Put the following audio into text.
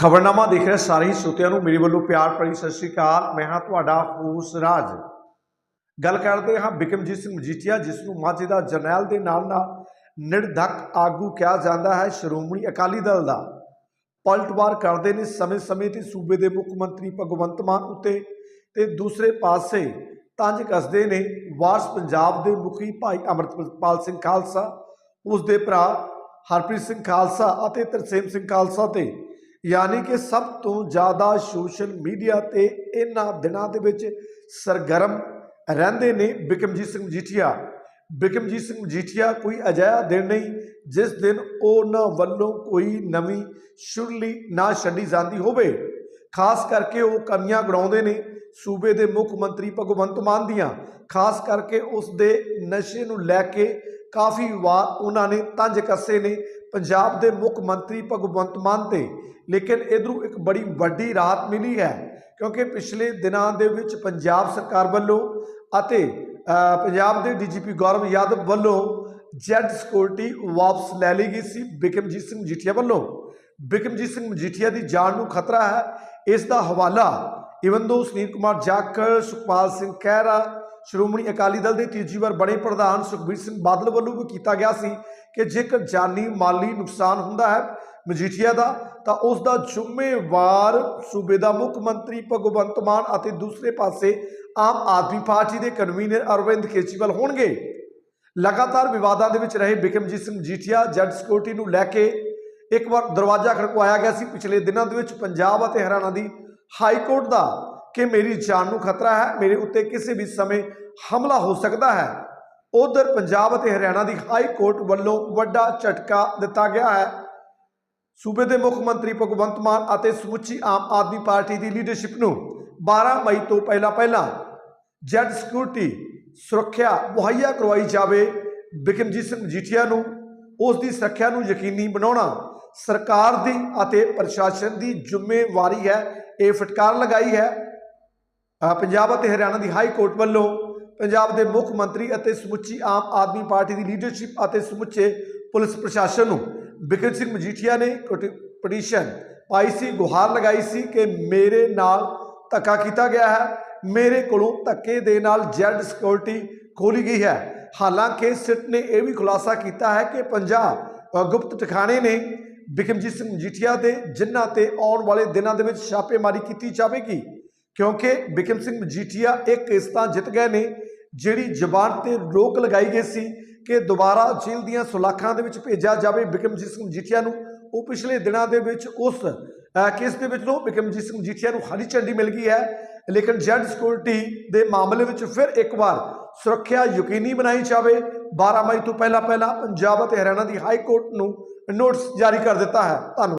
ਖਬਰਨਾਮਾ ਦੇਖ ਰਹੇ, ਸਾਰੇ ਹੀ ਸਰੋਤਿਆਂ ਨੂੰ ਮੇਰੇ ਵੱਲੋਂ ਪਿਆਰ ਭਰੀ ਸਤਿ ਸ਼੍ਰੀ ਅਕਾਲ। ਮੈਂ ਹਾਂ ਤੁਹਾਡਾ ਹੋਸ ਰਾਜ। ਗੱਲ ਕਰਦੇ ਹਾਂ ਬਿਕਮਜੀਤ ਸਿੰਘ ਮਜੀਠੀਆ, ਜਿਸ ਨੂੰ ਮਾਝੇ ਦਾ ਜਰਨੈਲ ਦੇ ਨਾਲ ਨਾਲ ਨਿਰਧੱਕ ਆਗੂ ਕਿਹਾ ਜਾਂਦਾ ਹੈ, ਸ਼੍ਰੋਮਣੀ ਅਕਾਲੀ ਦਲ ਦਾ। ਪਲਟਵਾਰ ਕਰਦੇ ਨੇ ਸਮੇਂ-ਸਮੇਂ ਤੇ ਸੂਬੇ ਦੇ ਮੁੱਖ ਮੰਤਰੀ ਭਗਵੰਤ ਮਾਨ ਉੱਤੇ ਤੇ ਦੂਸਰੇ ਪਾਸੇ ਤੰਜ ਕੱਸਦੇ ਨੇ। ਵਾਰਸ ਪੰਜਾਬ ਦੇ ਮੁਖੀ ਭਾਈ ਅਮਰਤਪਾਲ ਸਿੰਘ ਖਾਲਸਾ ਉਸ ਦੇ ਭਰਾ ਹਰਪ੍ਰੀਤ ਸਿੰਘ ਖਾਲਸਾ ਅਤੇ ਤਰਸੇਮ ਸਿੰਘ ਖਾਲਸਾ ਤੇ ਯਾਨੀ ਕਿ ਸਭ ਤੋਂ ਜ਼ਿਆਦਾ ਸੋਸ਼ਲ ਮੀਡੀਆ ਤੇ ਇਹਨਾਂ ਦਿਨਾਂ ਦੇ ਵਿੱਚ ਸਰਗਰਮ ਰਹਿੰਦੇ ਨੇ ਬਿਕਮਜੀਤ ਸਿੰਘ ਮਜੀਠੀਆ। ਬਿਕਮਜੀਤ ਸਿੰਘ ਮਜੀਠੀਆ ਕੋਈ ਅਜਿਹਾ ਦਿਨ ਨਹੀਂ, ਜਿਸ ਦਿਨ ਉਹਨਾਂ ਵੱਲੋਂ ਕੋਈ ਨਵੀਂ ਸ਼ੁਰਲੀ ਨਾ ਛੱਡੀ ਜਾਂਦੀ ਹੋਵੇ। ਖਾਸ ਕਰਕੇ ਉਹ ਕਮੀਆਂ ਗਣਾਉਂਦੇ ਨੇ ਸੂਬੇ ਦੇ ਮੁੱਖ ਮੰਤਰੀ ਭਗਵੰਤ ਮਾਨ ਦੀਆਂ। ਖਾਸ ਕਰਕੇ ਉਸ ਦੇ ਨਸ਼ੇ ਨੂੰ ਲੈ ਕੇ ਕਾਫੀ ਵਾਰ ਉਹਨਾਂ ਨੇ ਤੰਜ ਕੱਸੇ ਨੇ ਪੰਜਾਬ ਦੇ ਮੁੱਖ ਮੰਤਰੀ ਭਗਵੰਤ ਮਾਨ ਤੇ। ਲੇਕਿਨ ਇਧਰੋਂ ਇੱਕ ਬੜੀ ਵੱਡੀ ਰਾਹਤ ਮਿਲੀ ਹੈ, ਕਿਉਂਕਿ ਪਿਛਲੇ ਦਿਨਾਂ ਦੇ ਵਿੱਚ ਪੰਜਾਬ ਸਰਕਾਰ ਵੱਲੋਂ ਅਤੇ ਪੰਜਾਬ ਦੇ ਡੀਜੀਪੀ ਗੌਰਵ ਯਾਦਵ ਵੱਲੋਂ ਜੈਡ ਸਿਕਿਉਰਿਟੀ ਵਾਪਸ ਲੈ ਲਈ ਗਈ ਸੀ ਬਿਕਮਜੀਤ ਸਿੰਘ ਮਜੀਠੀਆ ਵੱਲੋਂ। ਬਿਕਮਜੀਤ ਸਿੰਘ ਮਜੀਠੀਆ ਦੀ ਜਾਨ ਨੂੰ ਖਤਰਾ ਹੈ। ਇਸ ਦਾ ਹਵਾਲਾ ਇਵਨ ਦੋ ਸੁਨੀਲ ਕੁਮਾਰ ਜਾਖੜ, ਸੁਖਪਾਲ ਸਿੰਘ ਖਹਿਰਾ, ਸ਼੍ਰੋਮਣੀ ਅਕਾਲੀ ਦਲ ਦੇ ਤੀਜੀ ਵਾਰ ਬਣੇ ਪ੍ਰਧਾਨ ਸੁਖਬੀਰ ਸਿੰਘ ਬਾਦਲ ਵੱਲੋਂ ਵੀ ਕੀਤਾ ਗਿਆ ਸੀ ਕਿ ਜੇਕਰ ਜਾਨੀ ਮਾਲੀ ਨੁਕਸਾਨ ਹੁੰਦਾ ਹੈ ਮਜੀਠੀਆ ਦਾ, ਤਾਂ ਉਸ ਦਾ ਜ਼ਿੰਮੇਵਾਰ ਸੂਬੇ ਦਾ ਮੁੱਖ ਮੰਤਰੀ ਭਗਵੰਤ ਮਾਨ ਅਤੇ ਦੂਸਰੇ ਪਾਸੇ ਆਮ ਆਦਮੀ ਪਾਰਟੀ ਦੇ ਕਨਵੀਨਰ ਅਰਵਿੰਦ ਕੇਜਰੀਵਾਲ ਹੋਣਗੇ। ਲਗਾਤਾਰ ਵਿਵਾਦਾਂ ਦੇ ਵਿੱਚ ਰਹੇ ਬਿਕਮਜੀਤ ਸਿੰਘ ਮਜੀਠੀਆ ਜੱਜ ਸਿਕਿਉਰਿਟੀ ਨੂੰ ਲੈ ਕੇ ਇੱਕ ਵਾਰ ਦਰਵਾਜ਼ਾ ਖੜਕਵਾਇਆ ਗਿਆ ਸੀ। ਪਿਛਲੇ ਦਿਨਾਂ ਦੇ ਵਿੱਚ ਪੰਜਾਬ ਅਤੇ ਹਰਿਆਣਾ ਦੀ ਹਾਈ ਕੋਰਟ ਦਾ ਕਿ ਮੇਰੀ ਜਾਨ ਨੂੰ ਖਤਰਾ ਹੈ, ਮੇਰੇ ਉੱਤੇ ਕਿਸੇ ਵੀ ਸਮੇਂ ਹਮਲਾ ਹੋ ਸਕਦਾ ਹੈ। ਉਧਰ ਪੰਜਾਬ ਅਤੇ ਹਰਿਆਣਾ ਦੀ ਹਾਈ ਕੋਰਟ ਵੱਲੋਂ ਵੱਡਾ ਝਟਕਾ ਦਿੱਤਾ ਗਿਆ ਹੈ। ਸੂਬੇ ਦੇ ਮੁੱਖ ਮੰਤਰੀ ਭਗਵੰਤ ਮਾਨ ਅਤੇ ਸਮੁੱਚੀ ਆਮ ਆਦਮੀ ਪਾਰਟੀ ਦੀ ਲੀਡਰਸ਼ਿਪ ਨੂੰ 12 ਮਈ ਤੋਂ ਪਹਿਲਾਂ ਪਹਿਲਾਂ ਜੈਡ ਸਿਕਿਉਰਿਟੀ ਸੁਰੱਖਿਆ ਮੁਹੱਈਆ ਕਰਵਾਈ ਜਾਵੇ ਬਿਕਮਜੀਤ ਸਿੰਘ ਮਜੀਠੀਆ ਨੂੰ, ਉਸ ਦੀ ਸੁਰੱਖਿਆ ਨੂੰ ਯਕੀਨੀ ਬਣਾਉਣਾ ਸਰਕਾਰ ਦੀ ਅਤੇ ਪ੍ਰਸ਼ਾਸਨ ਦੀ ਜ਼ਿੰਮੇਵਾਰੀ ਹੈ, ਇਹ ਫਟਕਾਰ ਲਗਾਈ ਹੈ। ਪੰਜਾਬ ਅਤੇ ਹਰਿਆਣਾ ਦੀ ਹਾਈ ਕੋਰਟ ਵੱਲੋਂ ਪੰਜਾਬ ਦੇ ਮੁੱਖ ਮੰਤਰੀ ਅਤੇ ਸਮੁੱਚੀ ਆਮ ਆਦਮੀ ਪਾਰਟੀ ਦੀ ਲੀਡਰਸ਼ਿਪ ਅਤੇ ਸਮੁੱਚੇ ਪੁਲਿਸ ਪ੍ਰਸ਼ਾਸਨ ਨੂੰ ਬਿਕਰਮ ਸਿੰਘ ਮਜੀਠੀਆ ਨੇ ਪਟੀਸ਼ਨ ਪਾਈ ਸੀ, ਗੁਹਾਰ ਲਗਾਈ ਸੀ ਕਿ ਮੇਰੇ ਨਾਲ ਧੱਕਾ ਕੀਤਾ ਗਿਆ ਹੈ। ਮੇਰੇ ਕੋਲੋਂ ਧੱਕੇ ਦੇ ਨਾਲ ਜੈਡ ਸਿਕਿਉਰਿਟੀ ਖੋਲੀ ਗਈ ਹੈ। ਹਾਲਾਂਕਿ ਸਿੱਟ ਨੇ ਇਹ ਵੀ ਖੁਲਾਸਾ ਕੀਤਾ ਹੈ ਕਿ ਪੰਜਾਬ ਗੁਪਤ ਟਿਕਾਣੇ ਨੇ ਬਿਕਰਮਜੀਤ ਸਿੰਘ ਮਜੀਠੀਆ ਦੇ ਜਿਨ੍ਹਾਂ ਤੇ ਆਉਣ ਵਾਲੇ ਦਿਨਾਂ ਦੇ ਵਿੱਚ ਛਾਪੇਮਾਰੀ ਕੀਤੀ ਜਾਵੇਗੀ, ਕਿਉਂਕਿ ਬਿਕਰਮ ਸਿੰਘ ਮਜੀਠੀਆ ਇੱਕ ਕੇਸ ਤਾਂ ਜਿੱਤ ਗਏ ਨੇ, ਜਿਹੜੀ ਜ਼ਬਾਨ ਤੇ ਰੋਕ ਲਗਾਈ ਗਈ ਸੀ। ਕਿ ਦੁਬਾਰਾ ਜੇਲ੍ਹ ਦੀਆਂ ਸੁਲਾਖਾਂ ਦੇ ਵਿੱਚ ਭੇਜਿਆ ਜਾਵੇ ਬਿਕਰਮਜੀਤ ਸਿੰਘ ਮਜੀਠੀਆ ਨੂੰ। ਉਹ ਪਿਛਲੇ ਦਿਨਾਂ ਦੇ ਵਿੱਚ ਉਸ ਕੇਸ ਦੇ ਵਿੱਚ ਨੂੰ ਬਿਕਰਮਜੀਤ ਸਿੰਘ ਮਜੀਠੀਆ ਨੂੰ ਹਰੀ ਝੰਡੀ ਮਿਲ ਗਈ ਹੈ। ਲੇਕਿਨ ਜੈਡ ਸਿਕਿਉਰਿਟੀ ਦੇ ਮਾਮਲੇ ਵਿੱਚ ਫਿਰ ਇੱਕ ਵਾਰ ਸੁਰੱਖਿਆ ਯਕੀਨੀ ਬਣਾਈ ਜਾਵੇ। 12 ਮਈ ਤੋਂ ਪਹਿਲਾਂ ਪਹਿਲਾਂ ਪੰਜਾਬ ਅਤੇ ਹਰਿਆਣਾ ਦੀ ਹਾਈ ਕੋਰਟ ਨੂੰ ਨੋਟਿਸ ਜਾਰੀ ਕਰ ਦਿੱਤਾ ਹੈ। ਧੰਨਵਾਦ।